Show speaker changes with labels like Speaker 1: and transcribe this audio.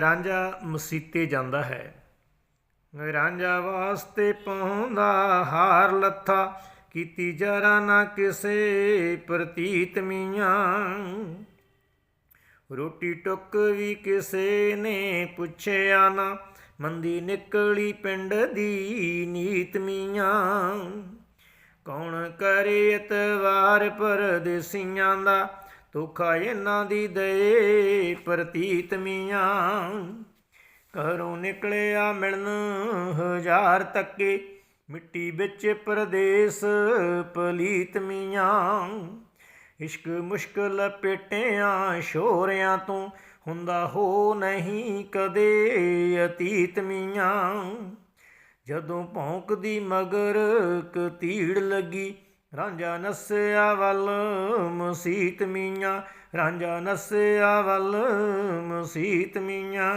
Speaker 1: ਰਾਂਝਾ ਮਸੀਤੇ ਜਾਂਦਾ ਹੈ। ਰਾਂਝਾ ਵਾਸਤੇ ਪਾਉਂਦਾ ਹਾਰ ਲੱਥਾ, ਕੀਤੀ ਜਰਾ ਨਾ ਕਿਸੇ ਪ੍ਰਤੀਤ ਮੀਆਂ। ਰੋਟੀ ਟੁੱਕ ਵੀ ਕਿਸੇ ਨੇ ਪੁੱਛਿਆ ਨਾ, ਮੰਦੀ ਨਿਕਲੀ ਪਿੰਡ ਦੀ ਨੀਤ ਮੀਆਂ। ਕੌਣ ਕਰੇ ਇਤਵਾਰ ਪਰਦੇਸੀਆਂ ਦਾ ਧੋਖਾ ਇਹਨਾਂ ਦੀ ਦੇ, ਪ੍ਰਤੀਤ ਮੀਆਂ। ਘਰੋਂ ਨਿਕਲਿਆ ਮਿਲਣ ਹਜ਼ਾਰ ਤੱਕੇ, ਮਿੱਟੀ ਵਿੱਚ ਪਰਦੇਸ ਪਲੀਤ ਮੀਆਂ। ਇਸ਼ਕ ਮੁਸ਼ਕਲ ਪੇਟਿਆਂ ਸ਼ੋਰਿਆਂ ਤੋਂ ਹੁੰਦਾ ਹੋ ਨਹੀਂ ਕਦੇ ਅਤੀਤ ਮੀਆਂ। ਜਦੋਂ ਭੌਂਕਦੀ ਮਗਰ ਕ ਤੀੜ ਲੱਗੀ ਰਾਂਝਾ ਨਸਿਆ ਵੱਲ ਮਸੀਤ ਮੀਆਂ ਰਾਂਝਾ ਨਸਿਆ ਵੱਲ ਮਸੀਤ ਮੀਆਂ।